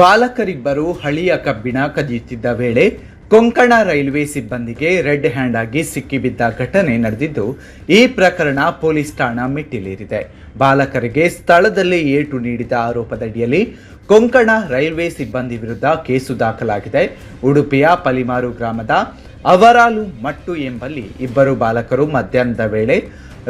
ಬಾಲಕರಿಬ್ಬರು ಹಳಿಯ ಕಬ್ಬಿಣ ಕದಿಯುತ್ತಿದ್ದ ವೇಳೆ ಕೊಂಕಣ ರೈಲ್ವೆ ಸಿಬ್ಬಂದಿಗೆ ರೆಡ್ ಹ್ಯಾಂಡ್ ಆಗಿ ಸಿಕ್ಕಿಬಿದ್ದ ಘಟನೆ ನಡೆದಿದ್ದು, ಈ ಪ್ರಕರಣ ಪೊಲೀಸ್ ಠಾಣಾ ಮೆಟ್ಟಿಲೇರಿದೆ. ಬಾಲಕರಿಗೆ ಸ್ಥಳದಲ್ಲಿ ಏಟು ನೀಡಿದ ಆರೋಪದಡಿಯಲ್ಲಿ ಕೊಂಕಣ ರೈಲ್ವೆ ಸಿಬ್ಬಂದಿ ವಿರುದ್ಧ ಕೇಸು ದಾಖಲಾಗಿದೆ. ಉಡುಪಿಯ ಪಲಿಮಾರು ಗ್ರಾಮದ ಅವರಾಲು ಮಟ್ಟು ಎಂಬಲ್ಲಿ ಇಬ್ಬರು ಬಾಲಕರು ಮಧ್ಯಾಹ್ನದ ವೇಳೆ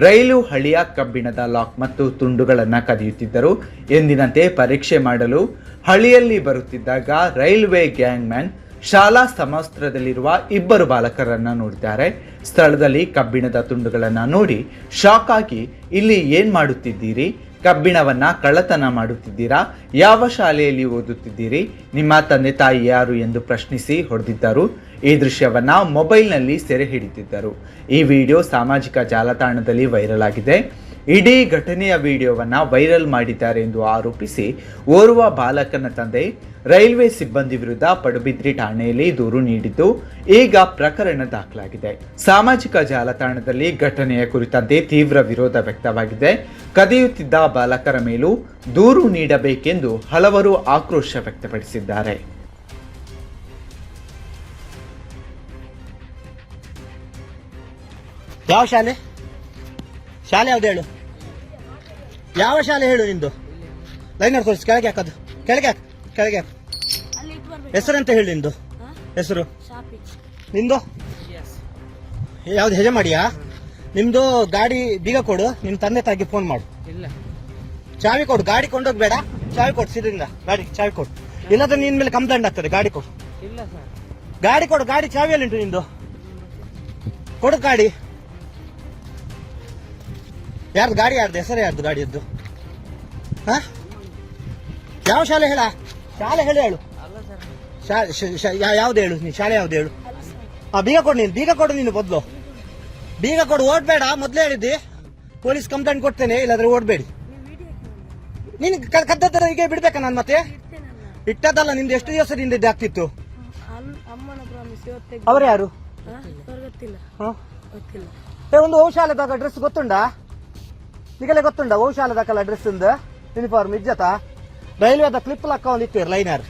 ರೈಲು ಹಳಿಯ ಕಬ್ಬಿಣದ ಲಾಕ್ ಮತ್ತು ತುಂಡುಗಳನ್ನು ಕದಿಯುತ್ತಿದ್ದರು. ಎಂದಿನಂತೆ ಪರೀಕ್ಷೆ ಮಾಡಲು ಹಳಿಯಲ್ಲಿ ಬರುತ್ತಿದ್ದಾಗ ರೈಲ್ವೆ ಗ್ಯಾಂಗ್ ಮ್ಯಾನ್ ಶಾಲಾ ಸಮವಸ್ತ್ರದಲ್ಲಿರುವ ಇಬ್ಬರು ಬಾಲಕರನ್ನು ನೋಡಿದ್ದಾರೆ. ಸ್ಥಳದಲ್ಲಿ ಕಬ್ಬಿಣದ ತುಂಡುಗಳನ್ನು ನೋಡಿ ಶಾಕ್ ಆಗಿ, ಇಲ್ಲಿ ಏನು ಮಾಡುತ್ತಿದ್ದೀರಿ? ಕಬ್ಬಿಣವನ್ನ ಕಳ್ಳತನ ಮಾಡುತ್ತಿದ್ದೀರಾ? ಯಾವ ಶಾಲೆಯಲ್ಲಿ ಓದುತ್ತಿದ್ದೀರಿ? ನಿಮ್ಮ ತಂದೆ ತಾಯಿ ಯಾರು ಎಂದು ಪ್ರಶ್ನಿಸಿ ಹೊಡೆದಿದ್ದರು. ಈ ದೃಶ್ಯವನ್ನ ಮೊಬೈಲ್ನಲ್ಲಿ ಸೆರೆ ಹಿಡಿದಿದ್ದರು. ಈ ವಿಡಿಯೋ ಸಾಮಾಜಿಕ ಜಾಲತಾಣದಲ್ಲಿ ವೈರಲ್ ಆಗಿದೆ. ಇಡೀ ಘಟನೆಯ ವಿಡಿಯೋವನ್ನು ವೈರಲ್ ಮಾಡಿದ್ದಾರೆ ಎಂದು ಆರೋಪಿಸಿ ಓರ್ವ ಬಾಲಕನ ತಂದೆ ರೈಲ್ವೆ ಸಿಬ್ಬಂದಿ ವಿರುದ್ಧ ಪಡುಬಿದ್ರಿ ಠಾಣೆಯಲ್ಲಿ ದೂರು ನೀಡಿದ್ದು ಈಗ ಪ್ರಕರಣ ದಾಖಲಾಗಿದೆ. ಸಾಮಾಜಿಕ ಜಾಲತಾಣದಲ್ಲಿ ಘಟನೆಯ ಕುರಿತಂತೆ ತೀವ್ರ ವಿರೋಧ ವ್ಯಕ್ತವಾಗಿದೆ. ಕದಿಯುತ್ತಿದ್ದ ಬಾಲಕರ ಮೇಲೂ ದೂರು ನೀಡಬೇಕೆಂದು ಹಲವರು ಆಕ್ರೋಶ ವ್ಯಕ್ತಪಡಿಸಿದ್ದಾರೆ. ಯಾವ ಶಾಲೆ ಯಾವ್ದು ಹೇಳು? ಯಾವ ಶಾಲೆ ಹೇಳು ನಿಂದು? ಲೈನರ್ ತೋರಿಸಿ ಕೆಳಗೆ ಹಾಕೋದು. ಕೆಳಗೆ ಹಾಕು ಕೆಳಗೆ ಹಾಕು. ಅಲ್ಲಿ ಅಂತ ಹೆಸರಂತ ಹೇಳು ನಿಂದು. ಹೆಸರು? ನಿಂದು? ಯಾವ್ದು ಹೆಜೆ ಮಾಡಿಯಾ? ನಿಮ್ದು ಗಾಡಿ ಬೀಗ ಕೊಡು ನಿಮ್ ತಂದೆ ತಾಯಿಗೆ ಫೋನ್ ಮಾಡು. ಇಲ್ಲ. ಚಾವಿ ಕೊಡು ಗಾಡಿ ಕೊಂಡೋಗ್ಬೇಡ. ಚಾವಿ ಕೊಡು ಸಿದ್ರಿಂದ. ಗಾಡಿ ಚಾವಿ ಕೊಡು. ಇಲ್ಲದ್ರೆ ನಿನ್ ಮೇಲೆ ಕಂಪ್ಲೇಂಟ್ ಆಗ್ತದೆ ಗಾಡಿ ಕೊಡು. ಇಲ್ಲ ಸರ್. ಗಾಡಿ ಕೊಡು ಗಾಡಿ ಚಾವಿಯಲ್ಲಿ ಉಂಟು ನಿಂದು. ಕೊಡು ಗಾಡಿ. ಯಾರ್ದು ಗಾಡಿ ಯಾರ್ದು ಹೆಸರು ಯಾರ್ದು ಗಾಡಿಯದ್ದು? ಹಾ? ಯಾವ ಶಾಲೆ ಹೇಳ? ಶಾಲೆ ಹೇಳಿ ಹೇಳು. ಅಲ್ಲ ಸರ್ ಶಾ- ಶ- ಶ- ಯಾ- ಯಾವ್ದು ಹೇಳು? ನೀನು ಶಾಲೆ ಯಾವ್ದು ಹೇಳು? ಆ ಬೀಗ ಕೊಡು ನೀನು ಬೀಗ ಕೊಡು ನೀನು ಮೊದಲು. ಬೀಗ ಕೊಡು ಓಡ್ಬೇಡ ಮೊದಲೇ ಹೇಳಿದ್ದಿ. ಪೊಲೀಸ್ ಕಂಪ್ಲೇಂಟ್ ಕೊಡ್ತೇನೆ ಇಲ್ಲಾಂದ್ರೆ ಓಡ್ಬೇಡಿ. ನೀನು ಕ- ಕದ್ದದ್ದರ ಹೀಗೆ ಬಿಡ್ಬೇಕಾ ನಾನು ಮತ್ತೆ? ಇಟ್ಟದಲ್ಲ ನಿಂದು ಎಷ್ಟು ದಿವಸದಿಂದ ಇದು ಆಗ್ತಿತ್ತು? ಅವ್ರ ಯಾರು? ಒಂದು ಔಷಾಲದಾಗ ಡ್ರೆಸ್ ಗೊತ್ತುಂಡಾ ನಿಗಲೆ ಗೊತ್ತುಂಡ ಔಷಾಲದಕ್ಕಲ್ಲ ಡ್ರೆಸ್ ಇಂದ ಯೂನಿಫಾರ್ಮ್ ಇಜ್ಜತ? ರೈಲ್ವೆದ ಕ್ಲಿಪ್ ಲಕ್ಕ ಒಂದು ಇಟ್ಟಿರ್ ಲೈನರ್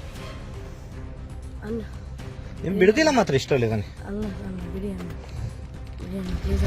ನಿಮ್ ಬಿಡುದಿಲ್ಲ ಮಾತ್ರ ಇಷ್ಟೊಳ್ಳೆ ಅಲ್ಲ ಬಿಡಿ ಬಿರಿಯಾನಿ ಪ್ಲೀಸ್